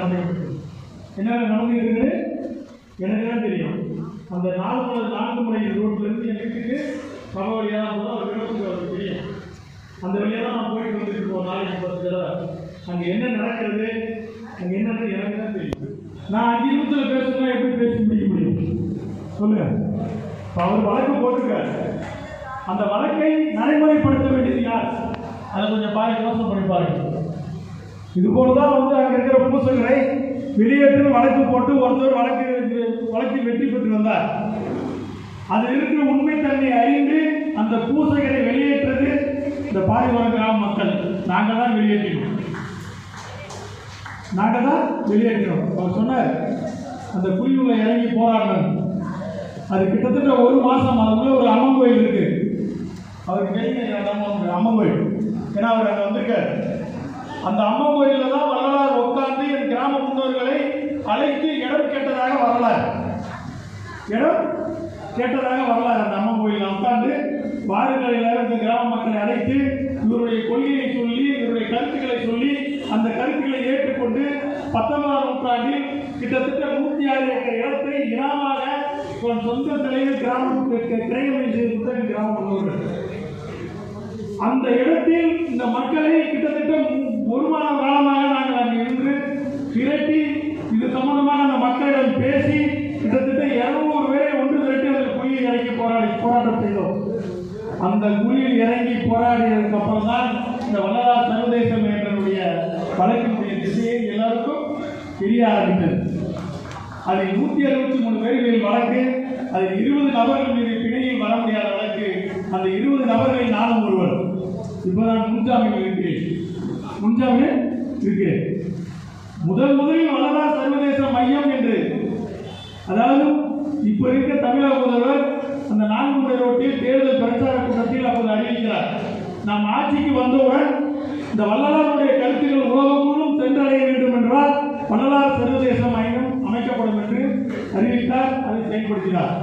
நடந்திருக்கு என்னென்ன என்ன இருக்குது? எனக்கு தான் தெரியும். அந்த நாலு முறை நான்கு முறை ரோட்லேருந்து என் வீட்டுக்கு சம வழியாக தான் போதும் அவர் அவருக்கு தெரியும். அந்த வழியாக தான் நான் போயிட்டு வந்துட்டு இருக்கோம் நாளைக்கு பத்து தடவை. அங்கே என்ன நடக்கிறது? அங்கே என்னன்னு எனக்கு தான் தெரியும். நான் அஞ்சு நிமிஷத்தில் பேசணும்னா எப்படி பேசி முடிக்க முடியும்? சொல்லுங்க. இப்போ அவர் வழக்கு போட்டிருக்காரு. அந்த வழக்கை நடைமுறைப்படுத்த வேண்டியது யார்? அதை கொஞ்சம் பாருங்க யோசனை பண்ணி பாருங்க. இது போல தான் வந்து அங்கே இருக்கிற பூசகரை வெளியேற்று வழக்கு போட்டு ஒருத்தர் வழக்கு வழக்கில் வெற்றி பெற்று வந்தார். அதில் இருக்கிற தன்னை அறிந்து அந்த பூசகரை வெளியேற்றது இந்த பாரிவார கிராம மக்கள். நாங்கள் தான் வெளியேற்றினோம். நாங்கள் தான் வெளியேற்றினோம். அவர் சொன்னார் அந்த குழிவுல இறங்கி போராடணும். அது கிட்டத்தட்ட ஒரு மாதம் அதுக்குள்ள ஒரு அம்மன் கோயில் இருக்கு. அவருக்கு தெரியும் அம்மன் கோயில். ஏன்னா அவர் அங்கே வந்திருக்கார். அந்த அம்மன் கோயிலில் தான் வரலாறு உட்கார்ந்து என் கிராம முன்னோர்களை அழைத்து இடம் கேட்டதாக வரலாறு. இடம் கேட்டதாக வரலாறு. அந்த அம்மன் கோயிலில் உட்கார்ந்து வாருங்கள் இருந்து இந்த கிராம மக்களை அழைத்து இவருடைய கொள்கையை சொல்லி இவருடைய கருத்துக்களை சொல்லி அந்த கருத்துக்களை ஏற்றுக்கொண்டு பத்தொன்பதாம் நூற்றாண்டில் கிட்டத்தட்ட நூற்றி ஆறு ஏக்கர் இடத்தை இனமாக சொந்த தலைவர் கிராமத்துக்கு கிரையம் செய்து கொடுத்த கிராம அந்த இடத்தில் இந்த மக்களை கிட்டத்தட்ட ஒரு மாத காலமாக நாங்கள் அங்கே இருந்து திரட்டி இது சம்பந்தமாக அந்த மக்களிடம் பேசி கிட்டத்தட்ட இருநூறு பேரை ஒன்று திரட்டி அந்த குழியில் இறங்கி போராடி போராட்டம் செய்தோம். அந்த குழியில் இறங்கி போராடியதுக்கு அப்புறம் தான் இந்த வல்லலார் சர்வதேசம் என்றனுடைய வழக்கினுடைய திசையை எல்லாருக்கும் தெரிய ஆரம்பித்தது. அதில் நூற்றி அறுபத்தி மூணு பேர்களில் வழக்கு அதில் இருபது நபர்கள் மீது பிணையில் வர முடியாத வழக்கு அந்த இருபது நபர்களில் நானும் ஒருவர். இப்போதான் முன்ஜாமீன் இருக்கிறேன் முன்ஜாமீன் இருக்கிறேன் முதல் முதலில் வளரா சர்வதேச மையம் என்று. அதாவது இப்போ இருக்க தமிழக முதல்வர் அந்த நான்கு முறை ரோட்டில் தேர்தல் பிரச்சார கூட்டத்தில் அப்போது அறிவிக்கிறார். நாம் ஆட்சிக்கு வந்தவுடன் இந்த வள்ளலாருடைய கருத்துக்கள் உலகம் முழுவதும் சென்றடைய வேண்டும் என்றால் வள்ளலார் சர்வதேச மையம் அமைக்கப்படும் என்று அறிவித்தார் அதை செயல்படுத்தினார்.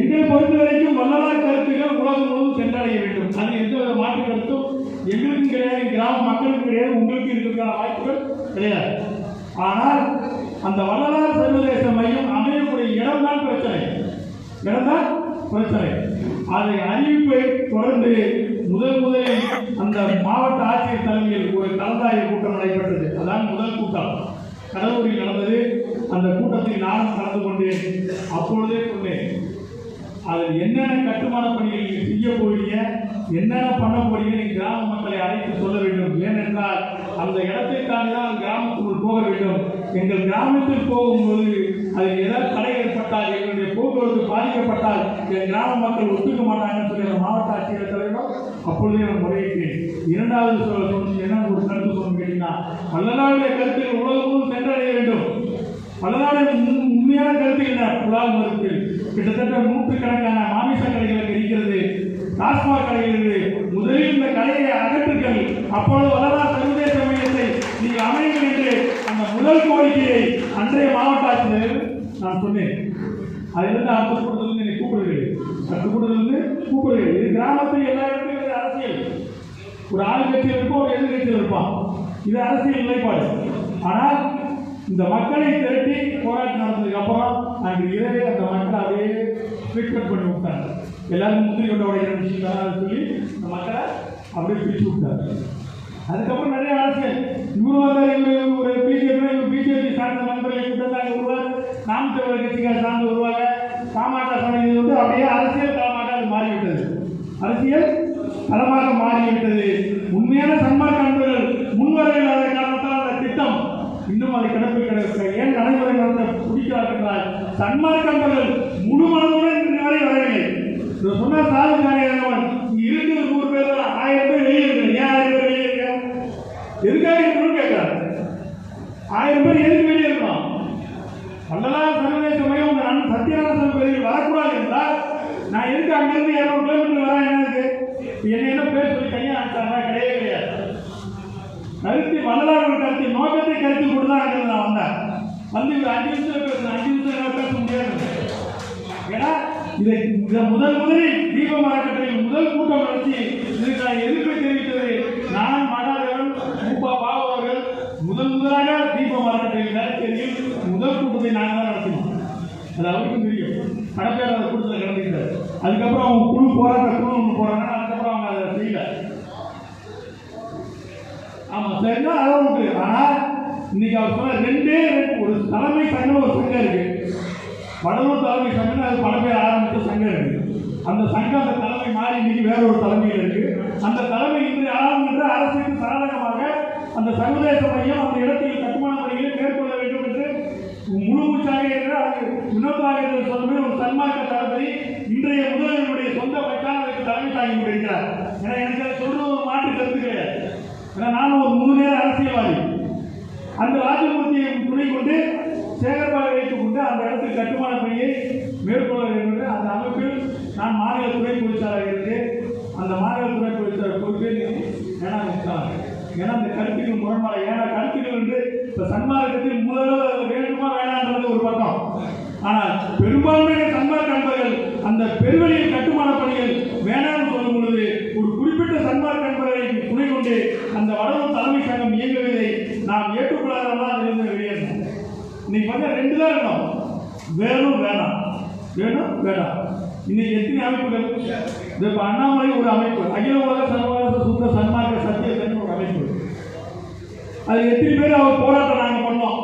எங்களை பொறுத்த வரைக்கும் வள்ளலார் கருத்துக்கள் உலகம் முழுவதும் சென்றடைய வேண்டும். அது எந்த மாற்று கருத்தும் எங்களுக்கும் கிடையாது கிராம மக்களுக்கும் கிடையாது உங்களுக்கு இருக்கிற வாய்ப்புகள் கிடையாது. ஆனால் அந்த வள்ளலார் சர்வதேச மையம் அமையக்கூடிய இடம்தான் பிரச்சனை. இடம்தான் பிரச்சனை. அதை அறிவிப்பை தொடர்ந்து முதல் முதலில் அந்த மாவட்ட ஆட்சியர் தலைமையில் ஒரு கலந்தாய்வு கூட்டம் நடைபெற்றது. அதான் முதல் கூட்டம். கடலூரில் நடந்தது. அந்த கூட்டத்தில் நானும் கலந்து கொண்டேன் அப்பொழுதே சொன்னேன் அதில் என்னென்ன கட்டுமான பணிகள் நீங்கள் செய்ய என்னென்ன பண்ண போறீங்க நீ கிராம மக்களை அழைத்து சொல்ல வேண்டும். ஏனென்றால் அந்த இடத்தை தாண்டி தான் கிராமத்துக்குள் போக வேண்டும். எங்கள் கிராமத்தில் போகும்போது அதில் ஏதாவது தடை ஏற்பட்டால் எங்களுடைய போக்குவரத்து பாதிக்கப்பட்டால் என் கிராம மக்கள் ஒத்துக்க மாட்டாங்கன்னு சொல்லி அந்த மாவட்ட ஆட்சியர் தலைவர் அப்பொழுதே நான் முறையிட்டேன். இரண்டாவது சொல்ல சொன்னது என்ன ஒரு கருத்து சொன்னு கேட்டீங்கன்னா வல்லநாளுடைய கருத்தில் உலகமும் சென்றடைய வேண்டும். பலநாடு உண்மையான கருத்து என்ன? புலால் மருத்தில். கிட்டத்தட்ட நூற்றுக்கணக்கான மாமிச கடைகளுக்கு இருக்கிறது. டாஸ்மாக் கடைகள் இருக்குது முதலில் இந்த கடையை அகற்றுங்கள். அப்பொழுது வளரா சர்வதேச மையத்தை நீங்கள் அமையுங்கள் என்று அந்த முதல் கோரிக்கையை அன்றைய மாவட்ட ஆட்சியர் நான் சொன்னேன். அதிலிருந்து அடுத்த கூட்டத்திலிருந்து என்னை கூப்பிடுகிறேன் அடுத்த கூட்டத்திலிருந்து கூப்பிடுகிறேன் இது கிராமத்தில் எல்லா இடத்துலையும் அரசியல். ஒரு ஆளுங்கட்சியில் இருப்பான் ஒரு எதிர்கட்சியில் இருப்பான் இது அரசியல் நிலைப்பாடு. ஆனால் இந்த மக்களை திரட்டி போராட்டம் நடந்ததுக்கு அப்புறம் அங்கே இரவே அந்த மக்களை அப்படியே ட்ரீட்மெண்ட் பண்ணி விட்டாங்க எல்லாரும் முந்திரி கொண்ட உடைக்கிற விஷயம் சொல்லி இந்த மக்களை அப்படியே பிரிச்சு விட்டார் அதுக்கப்புறம் நிறைய அரசியல். இவரு வந்தார் ஒரு பிஜேபி இவர் பிஜேபி சார்ந்த நண்பர்களை கூட்டத்தாங்க வருவார் நாம் தமிழர் கட்சிக்கார சார்ந்து வருவாங்க பாமக சார்ந்து வந்து அப்படியே அரசியல் தளமாக அது மாறிவிட்டது. அரசியல் தளமாக மாறிவிட்டது. உண்மையான சன்மார்க்க நண்பர்கள் முன்வர இல்லாத காரணத்தால் அந்த திட்டம் இன்னும் அதை கிடப்பு கிடக்க ஏன் நடைமுறை நடத்த பிடிக்கிறார்கள் சன்மார்க்க நண்பர்கள் முழு இவர் சொன்ன சாது காரியவன் இங்க நூறு பேர் தான் ஆயிரம் பேர் வெளியே இருக்கு ஏன் ஆயிரம் பேர் வெளியே இருக்க எதுக்காக இருக்கணும்னு கேட்கிறாரு ஆயிரம் பேர் எதுக்கு வெளியே இருக்கணும் வள்ளலார் சர்வதேச மையம் நான் அண்ணன் சத்யநாராயண பகுதியில் வரக்கூடாது என்றால் நான் எதுக்கு அங்கிருந்து இரநூறு கிலோமீட்டர் வரேன் எனக்கு? என்ன என்ன பேர் சொல்லி கையா அனுப்பிச்சாங்க கிடையவே கிடையாது. கருத்து வள்ளலார் கருத்து நோக்கத்தை கருத்து கொண்டு தான் அங்கிருந்து நான் வந்தேன். வந்து இவர் அஞ்சு நிமிஷம் பேசுறேன் அஞ்சு நிமிஷம் என்னால பேச முடியாது. ஏன்னா இதை முதல் முதலில் தீபம் மாவட்டத்தில் முதல் கூட்டம் நடத்தி இதுக்கு நான் தெரிவித்தது நான் மகாதேவன் மூப்பா பாபு அவர்கள் முதல் முதலாக தீபம் மாவட்டத்தில் வேளச்சேரியில் முதல் கூட்டத்தை நாங்கள் தான் நடத்தினோம் அது அவருக்கும் தெரியும். கடற்கரை கூட்டத்தில் கலந்துக்கிட்டார் அதுக்கப்புறம் அவங்க குழு போராட்ட குழு ஒன்று போறாங்கன்னா அதுக்கப்புறம் அவங்க அதை செய்யல. ஆமாம் சரிதான் அளவு உண்டு. ஆனால் இன்னைக்கு அவர் சொன்ன ரெண்டே ஒரு தலைமை சங்கம் ஒரு சங்கம் இருக்கு வடலூர் தலைமை சங்கம் அது பல பேர் ஆரம்பித்த சங்கம் இருக்கு அந்த சங்கம் அந்த தலைமை மாறி இன்னைக்கு வேற ஒரு தலைமையில் இருக்கு. அந்த தலைமை இன்று ஆளுகின்ற அரசுக்கு சாதகமாக அந்த சர்வதேச மையம் அந்த இடத்தில் கட்டுமான பணிகளை மேற்கொள்ள வேண்டும் என்று முழு மூச்சாக இருக்கிற அது வினோத்வாக சொல்லுமே ஒரு சன்மார்க்க தளபதி இன்றைய முதல்வருடைய சொந்த பைத்தான் தலைமை தாங்கி கொண்டிருக்கிறார். ஏன்னா எனக்கு அதை சொல்றது ஒரு மாற்று கருத்து கிடையாது. ஏன்னா நானும் ஒரு முழு நேர அரசியல்வாதி. அந்த ராஜமூர்த்தியை துணை கொண்டு சேகர்பாபு கொண்டு அந்த இடத்தில் கட்டுமான பணியை மேற்கொள்ள வேண்டும் அந்த அமைப்பில் நான் மாநில துணை பொறிச்சாளர் இருந்து அந்த மாநில துணை பொறிச்சாளர் பொறுப்பில் வேணாம் ஏன்னா அந்த கருத்துக்கள் முரண்பாடு? ஏன்னா கருத்துக்கள் வந்து இப்போ சன்மார்க்கத்தில் முதல்ல வேண்டுமா வேணான்றது ஒரு பக்கம். ஆனால் பெரும்பான்மையான சன்மார்க்க நண்பர்கள் அந்த பெருவெளியில் கட்டுமான பணிகள் வேணாம்னு சொல்லும் பொழுது ஒரு குறிப்பிட்ட சன்மார்க்க நண்பர்களை துணை கொண்டு அந்த வடலூர் தலைமை சங்கம் இயங்குவதை நாம் ஏற்றுக்கொள்ளாதவர்களாக இருந்து வெளியேறணும். நீ பண்ண ரெண்டு தான் இருக்கணும் வேணும் வேணாம். வேணும் வேணாம். இன்னைக்கு எத்தனை அமைப்புகள்? இப்போ அண்ணாமலை ஒரு அமைப்பு. அகில உலக சர்வதேச சுத்த சன்மார்க்க சத்திய ஒரு அமைப்பு. அது எத்தனை பேர் அவர் போராட்டம் நாங்கள் பண்ணோம்.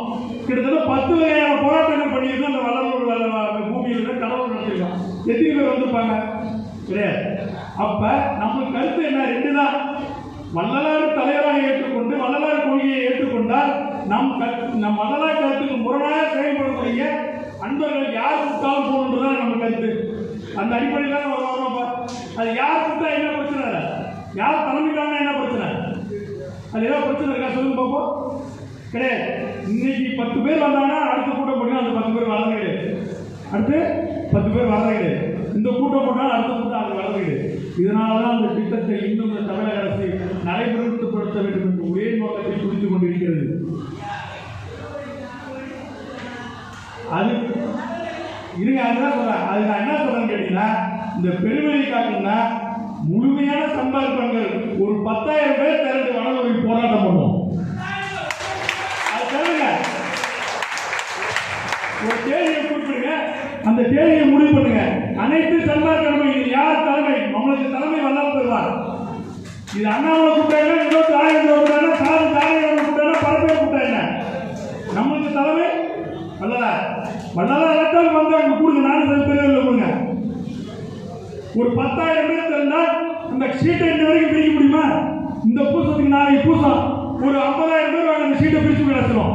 கிட்டத்தட்ட பத்து வகையான போராட்டங்கள் பண்ணியிருந்தோம். அந்த வளர்ந்து பூமியில் கடவுள் நடத்திருக்கோம் எத்தனை பேர் வந்திருப்பாங்க? கிடையாது. அப்ப நம்ம கருத்து என்ன? ரெண்டு தான். வள்ளலார் தலைவராக ஏற்றுக்கொண்டு வள்ளலார் கொள்கையை ஏற்றுக்கொண்டால் நம் நம் வள்ளலார் கருத்துக்கு முரணாக செயல்படக்கூடிய அன்பர்கள் யார் கூட்டாலும் போகணுன்றதான் நம்ம கருத்து. அந்த அடிப்படையில் தான் நம்ம வரோம் அது யார் கூட்டா என்ன பிரச்சனை இல்லை யார் தலைமைக்கான என்ன பிரச்சனை? அது ஏதோ பிரச்சனை இருக்கா? சொல்லுங்க பார்ப்போம் கிடையாது. இன்னைக்கு பத்து பேர் வந்தாங்கன்னா அடுத்த கூட்டம் போட்டீங்கன்னா அந்த பத்து பேர் வரது கிடையாது. அடுத்து பத்து பேர் வரது கிடையாது. இந்த கூட்டம் போட்டால் அடுத்த கூட்டம் அது வரது கிடையாது இதனால தான் அந்த திட்டத்தை இன்னும் இந்த தமிழக அரசு நடைமுறைப்படுத்த வேண்டும் என்ற ஒரே நோக்கத்தை குறித்துக் கொண்டிருக்கிறது. அது இருங்க அதுதான் சொல்றேன்? அது நான் என்ன சொல்றேன்னு கேட்டீங்கன்னா இந்த பெருமையை காட்டுன்னா முழுமையான சம்பாதிப்பங்கள். ஒரு பத்தாயிரம் பேர் திரண்டு வடலூரில் போராட்டம் பண்ணுவோம். அது ஒரு தேதியை குறிப்பிடுங்க. அந்த தேதியை முடிவு பண்ணுங்க அனைத்து சன்மார்க்க இது யார் தலைமை தலைமை வல்லாம பெறுவார் இது அண்ணாமலை கூட்டம் என்ன இன்னொரு ஆயிரம் கூட்டம் என்ன சாது தாரையோட கூட்டம் என்ன பல பேர் கூட்டம் என்ன நம்மளுக்கு தலைமை வல்லதா வல்லதா எலக்ட்ரான் வந்து அங்க கொடுங்க நானும் சில பேர் கொடுங்க. ஒரு பத்தாயிரம் பேர் தெரிந்தால் அந்த சீட்டை இந்த வரைக்கும் பிரிக்க முடியுமா? இந்த பூசத்துக்கு நாளைக்கு பூசம் ஒரு ஐம்பதாயிரம் பேர் வாங்க அந்த சீட்டை பிரித்து கிடச்சிரும்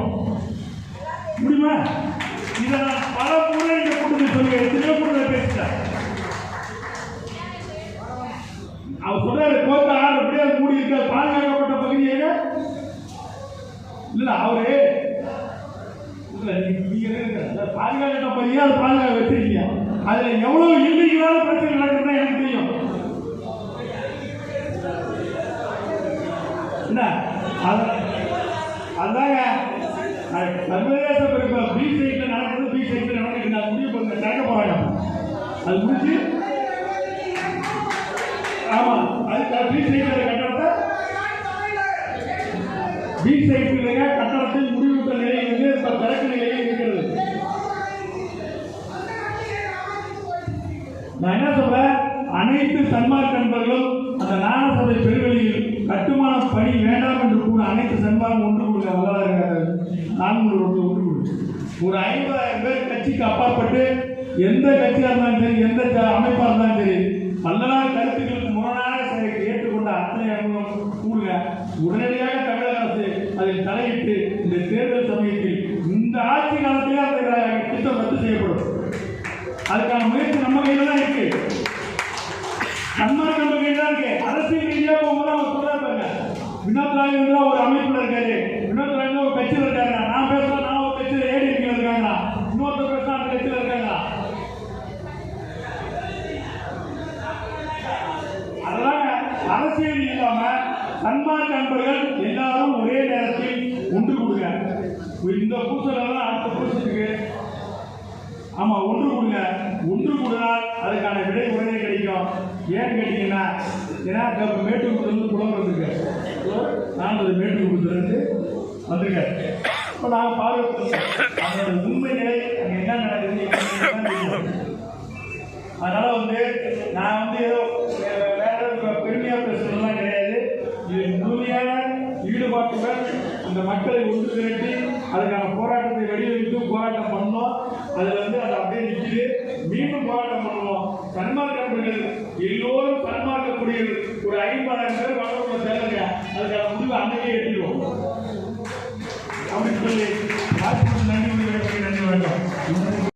முடியுமா? இதை நான் பல முறை இங்கே கூட்டத்தில் சொல்லுங்க எத்தனையோ கூட்டத்தில் பேசிட்டேன். அவர் சொல்றாரு கோட்டை ஆறு அப்படியே மூடி இருக்க பாதுகாக்கப்பட்ட பகுதி எங்க? இல்ல அவரு இல்ல நீங்க பாதுகாக்கப்பட்ட பகுதியை அது பாதுகாக்க வச்சிருக்கீங்க? அதுல எவ்வளவு இல்லீகலான பிரச்சனை நடக்குதுன்னா எனக்கு தெரியும். என்ன? அதாங்க. அது சர்வதேச பெருமை பி சைட்ல நடக்குது பி சைட்ல நடக்குது நான் முடிவு பண்ண திறக்க போறாங்க அது முடிச்சு ஆமா. அது பீச் சைட்ல கட்டடத்தை பி சைட்ல கட்டடத்தில் முடிவுற்ற நிலையில் இருந்து இப்ப திறக்க நிலையில் இருக்கிறது? நான் என்ன சொல்றேன்? அனைத்து சன்மார்க் நண்பர்களும் அந்த நாகசபை பெருவெளியில் கட்டுமான பணி வேண்டாம் என்று கூட அனைத்து சன்மார்க் ஒன்று கொடுங்க. வரலாறு நான்கு ஒன்று ஒன்று கொடுங்க. ஒரு ஐம்பதாயிரம் பேர் கட்சிக்கு அப்பாற்பட்டு எந்த கட்சியாக இருந்தாலும் சரி எந்த அமைப்பாக இருந்தாலும் சரி பல்லநாள் கருத்துக்கள் உடனடியாக தமிழக அரசு அதில் தலையிட்டு இந்த தேர்தல் சமயத்தில் இந்த ஆட்சி காலத்திலே அந்த திட்டம் ரத்து செய்யப்படும். அதுக்கான முயற்சி நம்ம கையில் தான் இருக்கு. நம்ம கையில் தான் இருக்கு. அரசியல் ரீதியாக போகும்போது அவங்க சொல்றாரு வினோத் ராஜேந்திரா ஒரு அமைப்பு இருக்காரு வினோத் ராஜேந்திரா ஒரு கட்சியில் இருக்காங்க நான் பேசுறேன் நான் ஒரு கட்சியில் ஏடிஎம்ல இருக்காங்க இன்னொருத்தர் பேசுறா அந்த கட்சியில் இருக்காங்க அதெல்லாம் அரசியல் இல்லாம சன்மார்க்க எல்லாரும் ஒரே நேரத்தில் ஒன்று கொடுங்க. இந்த பூசலாம் அடுத்த பூசத்துக்கு. ஆமா ஒன்று கொடுங்க. ஒன்று கொடுத்தால் அதுக்கான விடை உடனே கிடைக்கும். ஏன்னு கேட்டீங்கன்னா ஏன்னா இப்ப மேட்டூர் இருந்து நான் அது மேட்டூர் இருந்து இப்போ நாங்கள் பார்க்க அந்த உண்மை நிலை அங்கே என்ன நடக்குது அதனால வந்து நான் வந்து ஏதோ வே- வேற ஒரு பெருமையா பேசுறதுலாம் கிடையாது இது முழுமையான ஈடுபாட்டுடன் இந்த மக்களை ஒன்று திரட்டி அதுக்கான போராட்டத்தை வடிவமைத்து போராட்டம் பண்ணோம். அதுல வந்து அது அப்படியே நிற்குது மீண்டும் போராட்டம் பண்ணுவோம். சன்மார்க்கப்படுகள் எல்லோரும் சன்மார்க்கக்கூடிய ஒரு ஐம்பதாயிரம் பேர் வளர்ப்பு சேருங்க. அதுக்கான முடிவு அன்னைக்கே எட்டிடுவோம் அப்படின்னு சொல்லி நன்றி நன்றி வேண்டும்